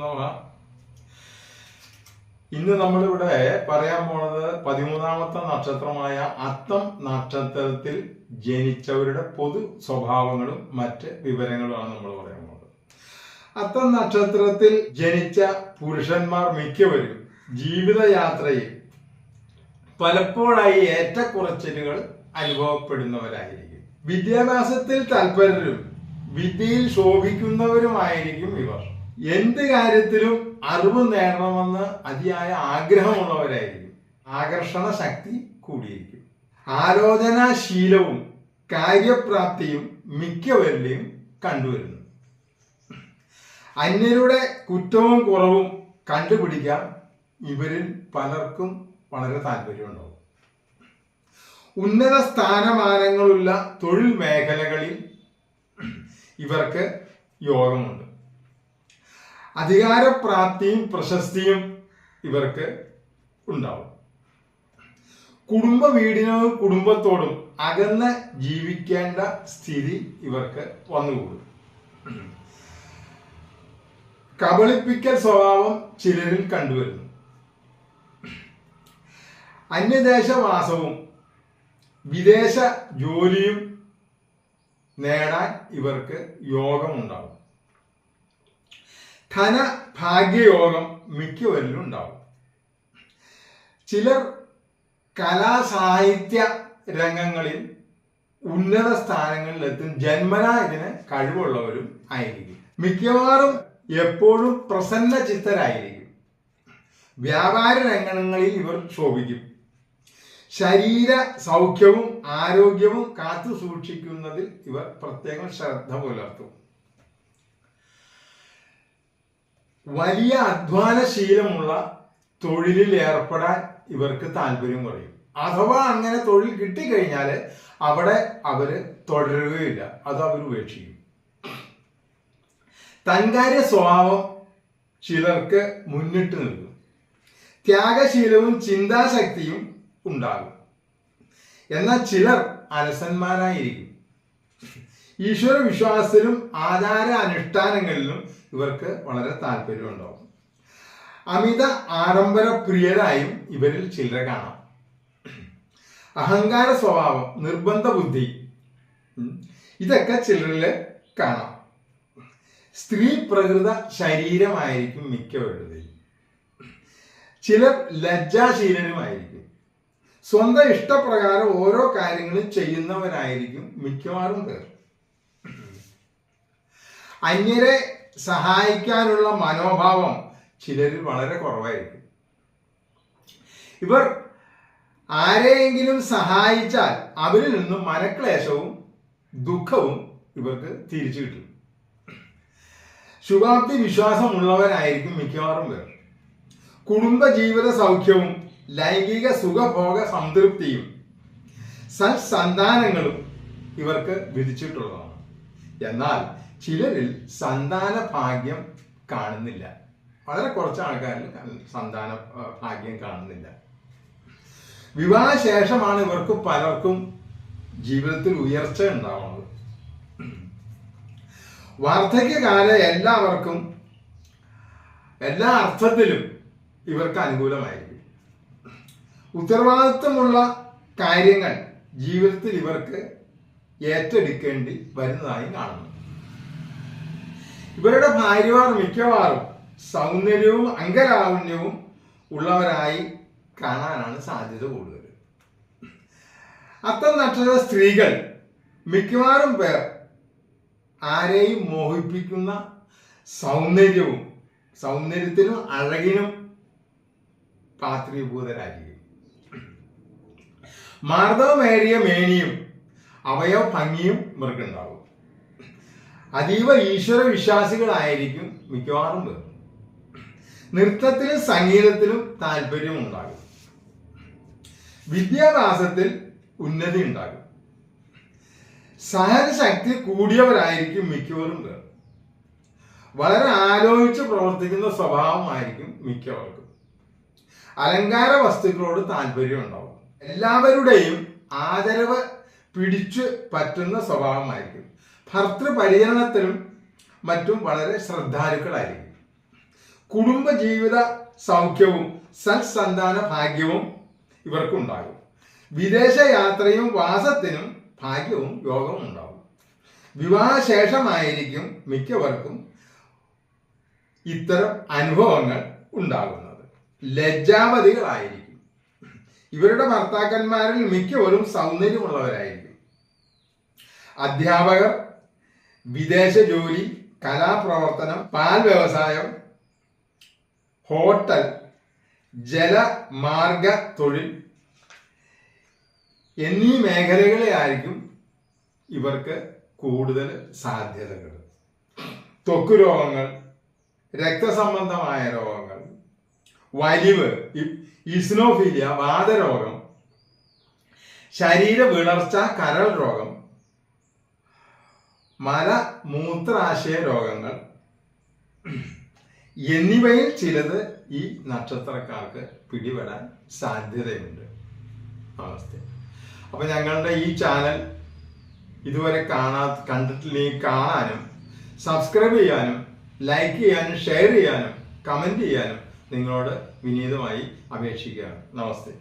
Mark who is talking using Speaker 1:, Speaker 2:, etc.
Speaker 1: നമ ഇന്ന് നമ്മളിവിടെ പറയാൻ പോണത് പതിമൂന്നാമത്തെ നക്ഷത്രമായ അത്തം നക്ഷത്രത്തിൽ ജനിച്ചവരുടെ പൊതു സ്വഭാവങ്ങളും മറ്റ് വിവരങ്ങളുമാണ് നമ്മൾ പറയാൻ പോകുന്നത് അത്തം നക്ഷത്രത്തിൽ ജനിച്ച പുരുഷന്മാർ മിക്കവരും ജീവിതയാത്രയിൽ പലപ്പോഴായി ഏറ്റക്കുറച്ചിലുകൾ അനുഭവപ്പെടുന്നവരായിരിക്കും. വിദ്യാഭ്യാസത്തിൽ തൽപരരും വിദ്യയിൽ ശോഭിക്കുന്നവരുമായിരിക്കും ഇവർ. എന്ത് കാര്യത്തിലും അറിവ് നേടണമെന്ന് അതിയായ ആഗ്രഹമുള്ളവരായിരിക്കും. ആകർഷണ ശക്തി കൂടിയിരിക്കും. ആലോചനാശീലവും കാര്യപ്രാപ്തിയും മിക്കവരിലെയും കണ്ടുവരുന്നു. അന്യരുടെ കുറ്റവും കുറവും കണ്ടുപിടിക്കാൻ ഇവരിൽ പലർക്കും വളരെ താല്പര്യമുണ്ടാവും ഉന്നത സ്ഥാനമാനങ്ങളുള്ള തൊഴിൽ മേഖലകളിൽ ഇവർക്ക് യോഗമുണ്ട്. അധികാരപ്രാപ്തിയും പ്രശസ്തിയും ഇവർക്ക് ഉണ്ടാവും. കുടുംബ വീടിനോടും കുടുംബത്തോടും അകന്ന് ജീവിക്കേണ്ട സ്ഥിതി ഇവർക്ക് വന്നുകൂടും. കബളിപ്പിക്കൽ സ്വഭാവം ചിലരിൽ കണ്ടുവരുന്നു. അന്യദേശവാസവും വിദേശ ജോലിയും നേടാൻ ഇവർക്ക് യോഗം യോഗമുണ്ടാവും. ധന ഭാഗ്യയോഗം മിക്കവരിലും ഉണ്ടാവും. ചിലർ കലാസാഹിത്യ രംഗങ്ങളിൽ ഉന്നത സ്ഥാനങ്ങളിലെത്തും. ജന്മനാ ഇതിന് കഴിവുള്ളവരും ആയിരിക്കും. മിക്കവാറും എപ്പോഴും പ്രസന്ന ചിത്തരായിരിക്കും വ്യാപാര രംഗങ്ങളിൽ ഇവർ ശോഭിക്കും. ശരീര സൗഖ്യവും ആരോഗ്യവും കാത്തു സൂക്ഷിക്കുന്നതിൽ ഇവർ പ്രത്യേകം ശ്രദ്ധ പുലർത്തും. വലിയ അധ്വാനശീലമുള്ള തൊഴിലിൽ ഏർപ്പെടാൻ ഇവർക്ക് താല്പര്യം കുറയും. അഥവാ അങ്ങനെ തൊഴിൽ കിട്ടിക്കഴിഞ്ഞാൽ അവിടെ അവർ തുടരുകയില്ല. അത് അവർ ഉപേക്ഷിക്കും. തൻകാര്യ സ്വഭാവം ചിലർക്ക് മുന്നിട്ട് നിൽക്കും. ത്യാഗശീലവും ചിന്താശക്തിയും ഉണ്ടാകും. എന്നാൽ ചിലർ അലസന്മാരായിരിക്കും. ഈശ്വര വിശ്വാസത്തിലും ആചാര അനുഷ്ഠാനങ്ങളിലും ഇവർക്ക് വളരെ താല്പര്യമുണ്ടാവും അമിത ആഡംബര പ്രിയരായും ഇവരിൽ ചിലരെ കാണാം. അഹങ്കാര സ്വഭാവം നിർബന്ധ ബുദ്ധി ഇതൊക്കെ ചിലരിൽ കാണാം. സ്ത്രീ പ്രകൃത ശരീരമായിരിക്കും മിക്കവരുടെയും. ചിലർ ലജ്ജാശീലനുമായിരിക്കും. സ്വന്തം ഇഷ്ടപ്രകാരം ഓരോ കാര്യങ്ങളും ചെയ്യുന്നവനായിരിക്കും മിക്കവാറും പേർ. അന്യരെ സഹായിക്കാനുള്ള മനോഭാവം ചിലരിൽ വളരെ കുറവായിരിക്കും. ഇവർ ആരെയെങ്കിലും സഹായിച്ചാൽ അവരിൽ നിന്നും മനക്ലേശവും ദുഃഖവും ഇവർക്ക് തിരിച്ചു കിട്ടും. ശുഭാപ്തി വിശ്വാസമുള്ളവരായിരിക്കും മിക്കവാറും പേർ. കുടുംബ ജീവിത സൗഖ്യവും ലൈംഗിക സുഖഭോഗ സംതൃപ്തിയും സൽസന്താനങ്ങളും ഇവർക്ക് വിധിച്ചിട്ടുള്ളതാണ്. എന്നാൽ ചിലരിൽ സന്താന ഭാഗ്യം കാണുന്നില്ല. വളരെ കുറച്ച് ആൾക്കാരിൽ സന്താന ഭാഗ്യം കാണുന്നില്ല. വിവാഹശേഷമാണ് ഇവർക്ക് പലർക്കും ജീവിതത്തിൽ ഉയർച്ച ഉണ്ടാവുന്നത്. വാർദ്ധക്യകാല എല്ലാവർക്കും എല്ലാ അർത്ഥത്തിലും ഇവർക്ക് അനുകൂലമായിരിക്കും. ഉത്തരവാദിത്വമുള്ള കാര്യങ്ങൾ ജീവിതത്തിൽ ഇവർക്ക് ഏറ്റെടുക്കേണ്ടി വരുന്നതായി കാണുന്നു. ഇവരുടെ ഭാര്യമാർ മിക്കവാറും സൗന്ദര്യവും അംഗലാവണ്യവും ഉള്ളവരായി കാണാനാണ് സാധ്യത കൂടുതൽ. അത്തം നക്ഷത്ര സ്ത്രീകൾ. മിക്കവാറും പേർ ആരെയും മോഹിപ്പിക്കുന്ന സൗന്ദര്യവും സൗന്ദര്യത്തിനും അഴകിനും പാത്രീഭൂതരായിരിക്കും മാർദ്ദവമേറിയ മേനിയും അവയവ ഭംഗിയും ഇവർക്കുണ്ടാവും. അതീവ ഈശ്വര വിശ്വാസികളായിരിക്കും മിക്കവാറും പേർ. നൃത്തത്തിലും സംഗീതത്തിലും താല്പര്യം ഉണ്ടാകും വിദ്യാഭ്യാസത്തിൽ ഉന്നതി ഉണ്ടാകും സഹനശക്തി കൂടിയവരായിരിക്കും മിക്കവരും പേർ. വളരെ ആലോചിച്ച് പ്രവർത്തിക്കുന്ന സ്വഭാവമായിരിക്കും മിക്കവർക്കും. അലങ്കാര വസ്തുക്കളോട് താല്പര്യം ഉണ്ടാവും എല്ലാവരുടെയും ആദരവ് പിടിച്ചു പറ്റുന്ന സ്വഭാവമായിരിക്കും. ഭർത്തൃപരിചരണത്തിനും മറ്റും വളരെ ശ്രദ്ധാലുക്കളായിരിക്കും. കുടുംബജീവിത സൗഖ്യവും സൽസന്താന ഭാഗ്യവും ഇവർക്കുണ്ടാകും. വിദേശ യാത്രയും വാസത്തിനും ഭാഗ്യവും യോഗവും ഉണ്ടാകും. വിവാഹശേഷമായിരിക്കും മിക്കവർക്കും ഇത്തരം അനുഭവങ്ങൾ ഉണ്ടാകുന്നത്. ലജ്ജാവതികളായിരിക്കും. ഇവരുടെ ഭർത്താക്കന്മാരിൽ മിക്കവരും സൗന്ദര്യമുള്ളവരായിരിക്കും. അധ്യാപകർ വിദേശ ജോലി കലാപ്രവർത്തനം പാൽ വ്യവസായം ഹോട്ടൽ ജലമാർഗ തൊഴിൽ എന്നീ മേഖലകളിലായിരിക്കും ഇവർക്ക് കൂടുതൽ സാധ്യതകൾ. ത്വക്ക് രോഗങ്ങൾ രക്തസംബന്ധമായ രോഗങ്ങൾ വലിവ് ഇസ്നോഫീലിയ വാതരോഗം ശരീര വിളർച്ച കരൾ രോഗം മല മൂത്രാശയ രോഗങ്ങൾ എന്നിവയിൽ ചിലത് ഈ നക്ഷത്രക്കാർക്ക് പിടിപെടാൻ സാധ്യതയുണ്ട്. അവസ്ഥ. അപ്പൊ ഞങ്ങളുടെ ഈ ചാനൽ ഇതുവരെ കാണാ കണ്ടിട്ടില്ലെങ്കിൽ കാണാനും സബ്സ്ക്രൈബ് ചെയ്യാനും ലൈക്ക് ചെയ്യാനും ഷെയർ ചെയ്യാനും കമന്റ് ചെയ്യാനും നിങ്ങളോട് വിനീതമായി അപേക്ഷിക്കുകയാണ്. നമസ്തേ.